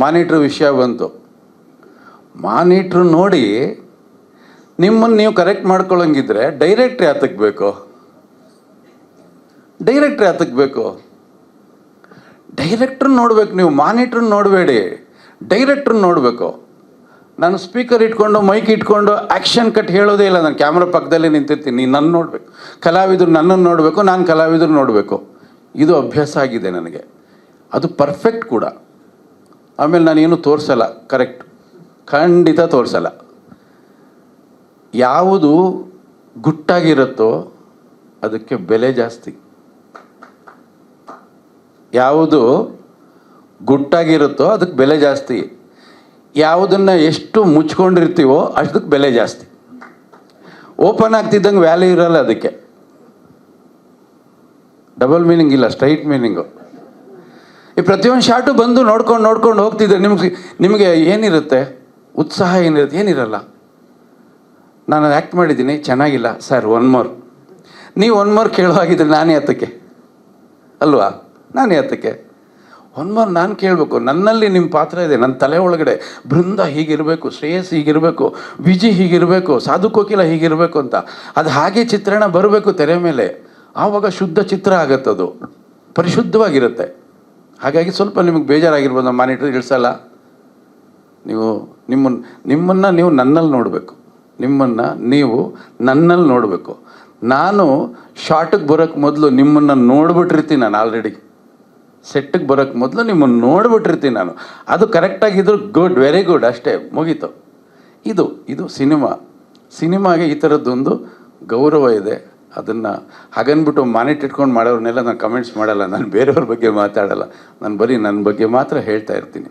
Monitor ವಿಷಯ ಬಂತು. Monitor ನೋಡಿ ನಿಮ್ಮನ್ನು ನೀವು ಕರೆಕ್ಟ್ ಮಾಡ್ಕೊಳ್ಳೋಂಗಿದ್ರೆ ಡೈರೆಕ್ಟ್ರಿ ಯಾತಕ್ಕೆ ಬೇಕು. ಡೈರೆಕ್ಟ್ರಿ ಯಾತಕ್ಕೆ ಬೇಕು. ಡೈರೆಕ್ಟ್ರ್ ನೋಡ್ಬೇಕು ನೀವು, ಮಾನಿಟ್ರ್ ನೋಡಬೇಡಿ. ಡೈರೆಕ್ಟ್ರ್ ನೋಡಬೇಕು. ನಾನು ಸ್ಪೀಕರ್ ಇಟ್ಕೊಂಡು ಮೈಕ್ ಇಟ್ಕೊಂಡು ಆ್ಯಕ್ಷನ್ ಕಟ್ ಹೇಳೋದೇ ಇಲ್ಲ. ನಾನು ಕ್ಯಾಮ್ರಾ ಪಕ್ಕದಲ್ಲಿ ನಿಂತಿರ್ತೀನಿ. ನೀನು ನನ್ನ ನೋಡಬೇಕು. ಕಲಾವಿದರು ನನ್ನನ್ನು ನೋಡಬೇಕು, ನಾನು ಕಲಾವಿದರು ನೋಡಬೇಕು. ಇದು ಅಭ್ಯಾಸ ಆಗಿದೆ ನನಗೆ. ಅದು ಪರ್ಫೆಕ್ಟ್ ಕೂಡ. ಆಮೇಲೆ ನಾನೇನು ತೋರಿಸಲ್ಲ ಕರೆಕ್ಟ್ ಖಂಡಿತ ತೋರಿಸಲ್ಲ. ಯಾವುದು ಗುಟ್ಟಾಗಿರುತ್ತೋ ಅದಕ್ಕೆ ಬೆಲೆ ಜಾಸ್ತಿ. ಯಾವುದು ಗುಟ್ಟಾಗಿರುತ್ತೋ ಅದಕ್ಕೆ ಬೆಲೆ ಜಾಸ್ತಿ. ಯಾವುದನ್ನು ಎಷ್ಟು ಮುಚ್ಕೊಂಡಿರ್ತೀವೋ ಅಷ್ಟಕ್ಕೆ ಬೆಲೆ ಜಾಸ್ತಿ. ಓಪನ್ ಆಗ್ತಿದ್ದಂಗೆ ವ್ಯಾಲ್ಯೂ ಇರಲ್ಲ ಅದಕ್ಕೆ. ಡಬಲ್ ಮೀನಿಂಗ್ ಇಲ್ಲ ಸ್ಟ್ರೈಟ್ ಮೀನಿಂಗು ಈ ಪ್ರತಿಯೊಂದು ಶಾಟು ಬಂದು ನೋಡ್ಕೊಂಡು ನೋಡ್ಕೊಂಡು ಹೋಗ್ತಿದ್ರೆ ನಿಮ್ಗೆ ನಿಮಗೆ ಏನಿರುತ್ತೆ? ಉತ್ಸಾಹ ಏನಿರುತ್ತೆ? ಏನಿರಲ್ಲ. ನಾನು ಆ್ಯಕ್ಟ್ ಮಾಡಿದ್ದೀನಿ, ಚೆನ್ನಾಗಿಲ್ಲ. ಸರ್ ಒನ್ ಮೋರ್ ನೀವು ಒನ್ ಮೋರ್ ಕೇಳೋ ಹಾಗಿದ್ರೆ ನಾನೇ ಹತ್ತಕ್ಕೆ. ಅಲ್ವಾ? ನಾನೇ ಹತ್ತಕ್ಕೆ. ಒನ್ ಮೋರ್ ನಾನು ಕೇಳಬೇಕು. ನನ್ನಲ್ಲಿ ನಿಮ್ಮ ಪಾತ್ರ ಇದೆ. ನನ್ನ ತಲೆ ಒಳಗಡೆ ಬೃಂದ ಹೀಗಿರಬೇಕು, ಶ್ರೇಯಸ್ ಹೀಗಿರಬೇಕು, ವಿಜಿ ಹೀಗಿರಬೇಕು, ಸಾಧು ಕೋಕಿಲ ಹೀಗಿರಬೇಕು ಅಂತ. ಅದು ಹಾಗೆ ಚಿತ್ರಣ ಬರಬೇಕು ತೆರೆ ಮೇಲೆ. ಆವಾಗ ಶುದ್ಧ ಚಿತ್ರ ಆಗತ್ತದು. ಪರಿಶುದ್ಧವಾಗಿರುತ್ತೆ. ಹಾಗಾಗಿ ಸ್ವಲ್ಪ ನಿಮಗೆ ಬೇಜಾರಾಗಿರ್ಬೋದು ಮಾನಿಟ್ರ್ ಇಳಿಸಲ್ಲ. ನೀವು ನಿಮ್ಮನ್ನ ನಿಮ್ಮನ್ನು ನೀವು ನನ್ನಲ್ಲಿ ನೋಡಬೇಕು. ನಿಮ್ಮನ್ನು ನೀವು ನನ್ನಲ್ಲಿ ನೋಡಬೇಕು. ನಾನು ಶಾರ್ಟಿಗೆ ಬರೋಕ್ಕೆ ಮೊದಲು ನಿಮ್ಮನ್ನು ನೋಡ್ಬಿಟ್ಟಿರ್ತೀನಿ ನಾನು ಆಲ್ರೆಡಿ ಸೆಟ್ಟಿಗೆ ಬರೋಕ್ಕೆ ಮೊದಲು ನಿಮ್ಮನ್ನು ನೋಡ್ಬಿಟ್ಟಿರ್ತೀನಿ ನಾನು. ಅದು ಕರೆಕ್ಟಾಗಿದ್ರು ಗುಡ್ ವೆರಿ ಗುಡ್ ಅಷ್ಟೇ, ಮುಗೀತು. ಇದು ಇದು ಸಿನಿಮಾ. ಸಿನಿಮಾಗೆ ಈ ಥರದ್ದೊಂದು ಗೌರವ ಇದೆ. ಅದನ್ನು ಹಾಗನ್ಬಿಟ್ಟು ಮಾನಿಟ್ ಇಟ್ಕೊಂಡು ಮಾಡೋರ್ನೆಲ್ಲ ನಾನು ಕಮೆಂಟ್ಸ್ ಮಾಡಲ್ಲ, ನಾನು ಬೇರೆಯವ್ರ ಬಗ್ಗೆ ಮಾತಾಡಲ್ಲ. ನಾನು ಬರೀ ನನ್ನ ಬಗ್ಗೆ ಮಾತ್ರ ಹೇಳ್ತಾ ಇರ್ತೀನಿ.